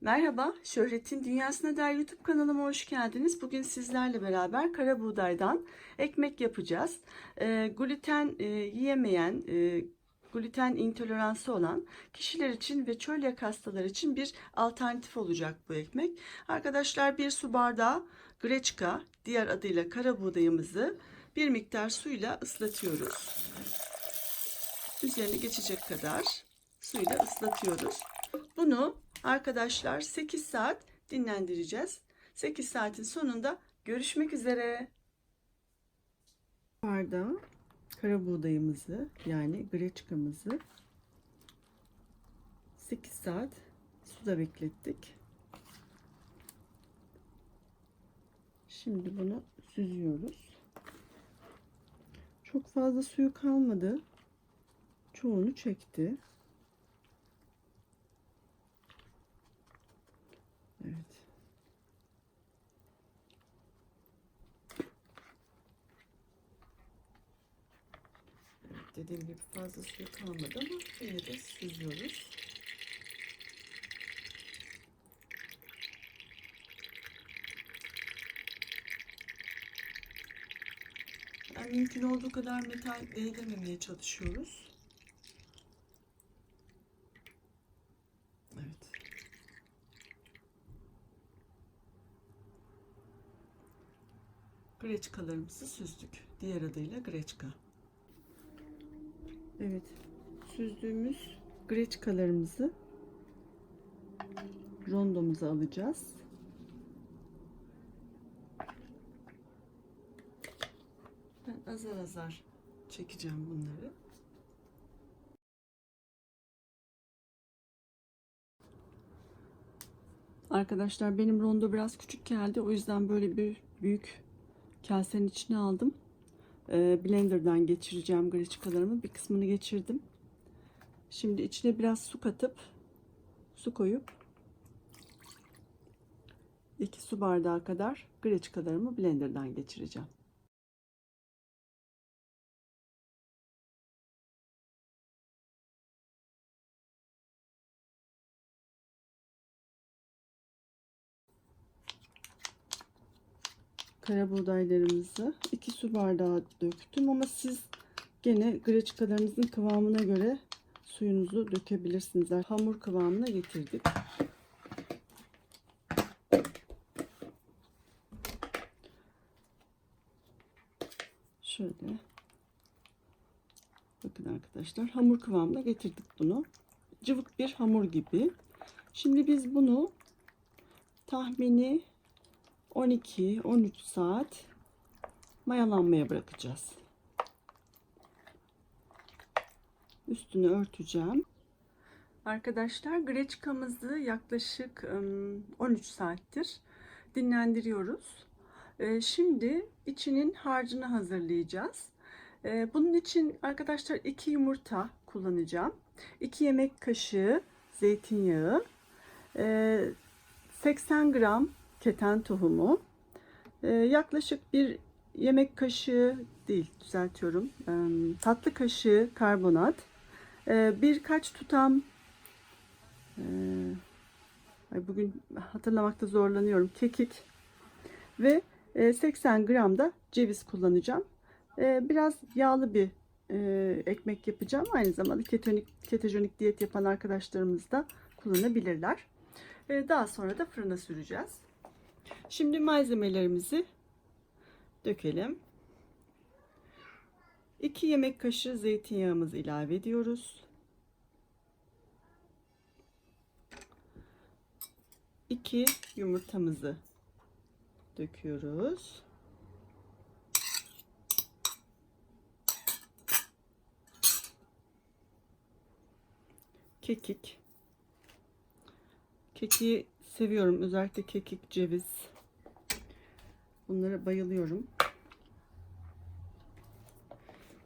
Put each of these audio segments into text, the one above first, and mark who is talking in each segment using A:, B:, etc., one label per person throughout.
A: Merhaba, Şöhret'in Dünyasına Dair YouTube kanalıma hoş geldiniz. Bugün sizlerle beraber kara buğdaydan ekmek yapacağız. Ee, gluten e, yiyemeyen, e, gluten intoleransı olan kişiler için ve çölyak hastaları için bir alternatif olacak bu ekmek. Arkadaşlar bir su bardağı greçka, diğer adıyla kara buğdayımızı bir miktar suyla ıslatıyoruz. Üzerine geçecek kadar suyla ıslatıyoruz. Bunu arkadaşlar 8 saat dinlendireceğiz. 8 saatin sonunda görüşmek üzere. Bardağı kara buğdayımızı yani greçkamızı 8 saat suda beklettik. Şimdi bunu süzüyoruz. Çok fazla suyu kalmadı. Çoğunu çekti. Evet. Evet, dediğim gibi fazla suyu kalmadı ama yine de süzüyoruz. Yani mümkün olduğu kadar metal değdirmemeye çalışıyoruz. Evet. Greçkalarımızı süzdük. Diğer adıyla greçka. Evet. Süzdüğümüz greçkalarımızı rondomuza alacağız. Ben azar azar çekeceğim bunları. Arkadaşlar benim rondo biraz küçük geldi. O yüzden böyle bir büyük kasenin içine aldım. Ee, blenderdan geçireceğim greçkalarımı. Bir kısmını geçirdim. Şimdi içine biraz su katıp su koyup 2 su bardağı kadar greçkalarımı blenderdan geçireceğim. Kara buğdaylarımızı 2 su bardağı döktüm ama siz gene greçkalarınızın kıvamına göre suyunuzu dökebilirsiniz. Hamur kıvamına getirdik. Şöyle. Bakın arkadaşlar hamur kıvamına getirdik bunu. Cıvık bir hamur gibi. Şimdi biz bunu tahmini 12-13 saat mayalanmaya bırakacağız. Üstünü örteceğim. Arkadaşlar greçkamızı yaklaşık 13 saattir dinlendiriyoruz. Şimdi içinin harcını hazırlayacağız. Bunun için arkadaşlar 2 yumurta kullanacağım. 2 yemek kaşığı zeytinyağı, 80 gram keten tohumu, yaklaşık bir yemek kaşığı değil düzeltiyorum tatlı kaşığı karbonat, birkaç tutam bugün hatırlamakta zorlanıyorum kekik ve 80 gram da ceviz kullanacağım. Biraz yağlı bir ekmek yapacağım. Aynı zamanda ketonik, ketojenik diyet yapan arkadaşlarımız da kullanabilirler. Daha sonra da fırına süreceğiz. Şimdi malzemelerimizi dökelim. 2 yemek kaşığı zeytinyağımızı ilave ediyoruz. 2 yumurtamızı döküyoruz. Kekik. Kekiği seviyorum. Özellikle kekik, ceviz. Bunlara bayılıyorum.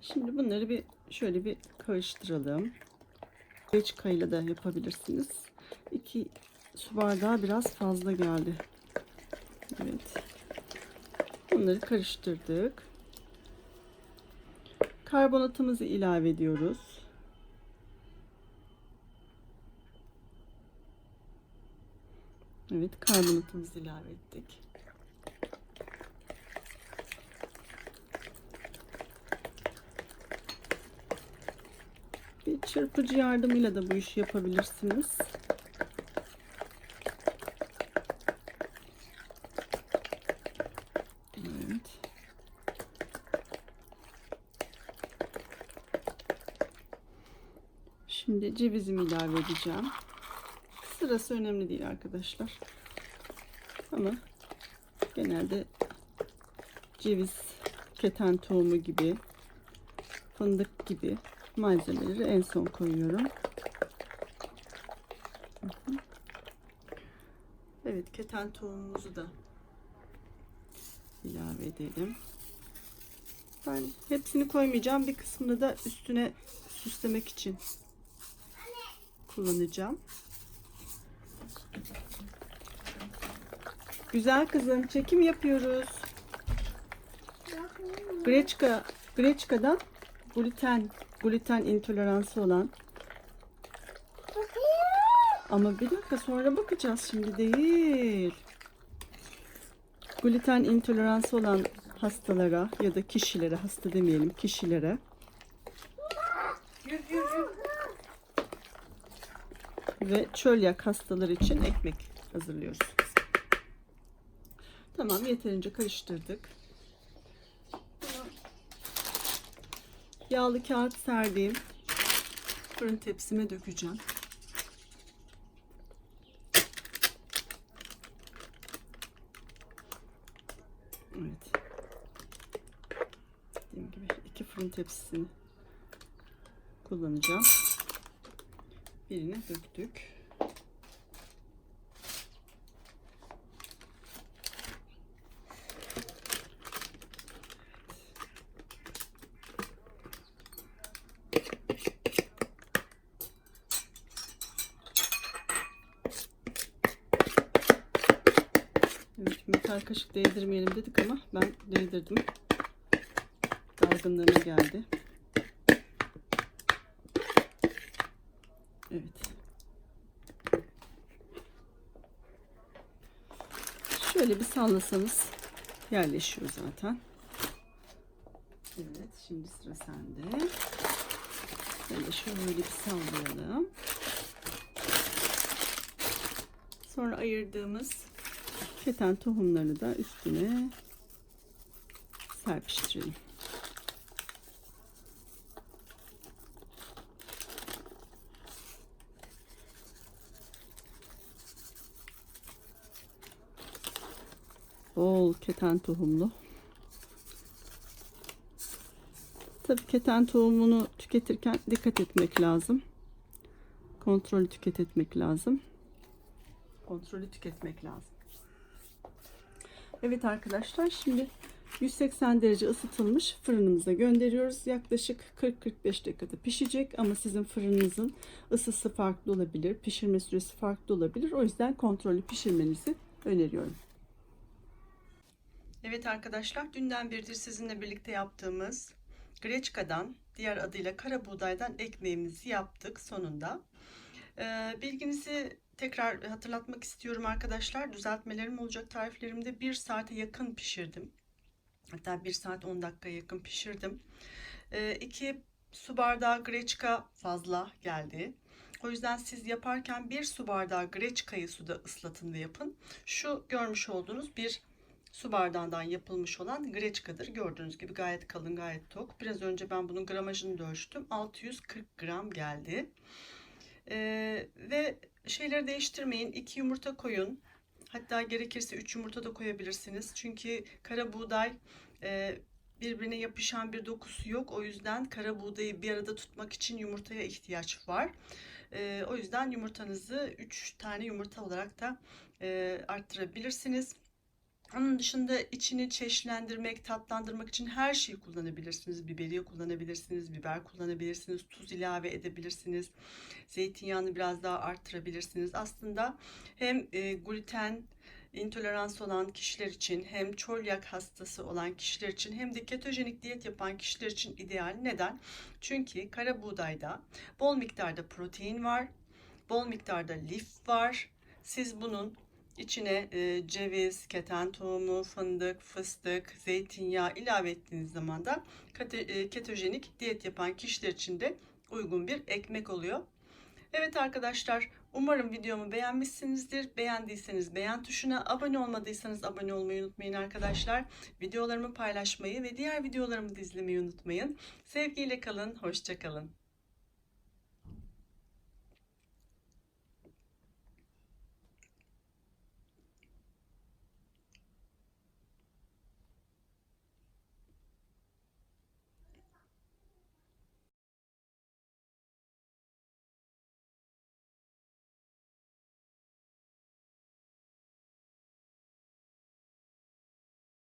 A: Şimdi bunları bir şöyle bir karıştıralım. Reçkayla da yapabilirsiniz. 2 su bardağı biraz fazla geldi. Evet. Bunları karıştırdık. Karbonatımızı ilave ediyoruz. Evet karbonatımızı ilave ettik. Bir çırpıcı yardımıyla da bu işi yapabilirsiniz. Şimdi cevizimi ilave edeceğim. Sırası önemli değil arkadaşlar. Ama genelde ceviz, keten tohumu gibi, fındık gibi malzemeleri en son koyuyorum. Evet, keten tohumumuzu da ilave edelim. Ben hepsini koymayacağım. Bir kısmını da üstüne süslemek için kullanacağım. Güzel kızım çekim yapıyoruz. Greçka, Greçka'dan gluten, gluten intoleransı olan ama bir dakika sonra bakacağız şimdi değil. Gluten intoleransı olan hastalara ya da kişilere, hasta demeyelim kişilere ve çölyak hastaları için ekmek hazırlıyoruz. Tamam yeterince karıştırdık. Yağlı kağıt serdiğim fırın tepsime dökeceğim. Evet. Dediğim gibi iki fırın tepsisini kullanacağım. Birini döktük. Metal kaşık değdirmeyelim dedik ama ben değdirdim. Dalgınlığına geldi. Evet. Şöyle bir sallasanız yerleşiyor zaten. Evet, şimdi sıra sende. Şöyle şöyle bir sallayalım. Sonra ayırdığımız keten tohumlarını da üstüne serpiştirelim. Bol keten tohumlu. Tabii keten tohumunu tüketirken dikkat etmek lazım. Kontrollü tüketmek lazım. Kontrollü tüketmek lazım. Evet arkadaşlar şimdi 180 derece ısıtılmış fırınımıza gönderiyoruz. Yaklaşık 40-45 dakikada pişecek ama sizin fırınınızın ısısı farklı olabilir, pişirme süresi farklı olabilir. O yüzden kontrollü pişirmenizi öneriyorum. Evet arkadaşlar dünden beridir sizinle birlikte yaptığımız Greçka'dan diğer adıyla kara buğdaydan ekmeğimizi yaptık sonunda. Ee, bilginizi tekrar hatırlatmak istiyorum arkadaşlar. Düzeltmelerim olacak tariflerimde 1 saate yakın pişirdim. Hatta 1 saat 10 dakika yakın pişirdim. 2 ee, su bardağı greçka fazla geldi. O yüzden siz yaparken 1 su bardağı greçkayı suda ıslatın ve yapın. Şu görmüş olduğunuz bir su bardağından yapılmış olan greçkadır. Gördüğünüz gibi gayet kalın, gayet tok. Biraz önce ben bunun gramajını da ölçtüm. 640 gram geldi. Ee, ve şeyleri değiştirmeyin. 2 yumurta koyun. Hatta gerekirse 3 yumurta da koyabilirsiniz. Çünkü kara buğday e, birbirine yapışan bir dokusu yok. O yüzden kara buğdayı bir arada tutmak için yumurtaya ihtiyaç var. E, o yüzden yumurtanızı 3 tane yumurta olarak da e, arttırabilirsiniz. Onun dışında içini çeşitlendirmek, tatlandırmak için her şeyi kullanabilirsiniz. Biberiye kullanabilirsiniz, biber kullanabilirsiniz, tuz ilave edebilirsiniz. Zeytinyağını biraz daha arttırabilirsiniz. Aslında hem e, gluten intolerans olan kişiler için hem çölyak hastası olan kişiler için hem de ketojenik diyet yapan kişiler için ideal. Neden? Çünkü kara buğdayda bol miktarda protein var, bol miktarda lif var. Siz bunun İçine e, ceviz, keten tohumu, fındık, fıstık, zeytinyağı ilave ettiğiniz zaman da kate- e, ketojenik diyet yapan kişiler için de uygun bir ekmek oluyor. Evet arkadaşlar, umarım videomu beğenmişsinizdir. Beğendiyseniz beğen tuşuna, abone olmadıysanız abone olmayı unutmayın arkadaşlar. Videolarımı paylaşmayı ve diğer videolarımı da izlemeyi unutmayın. Sevgiyle kalın, hoşça kalın.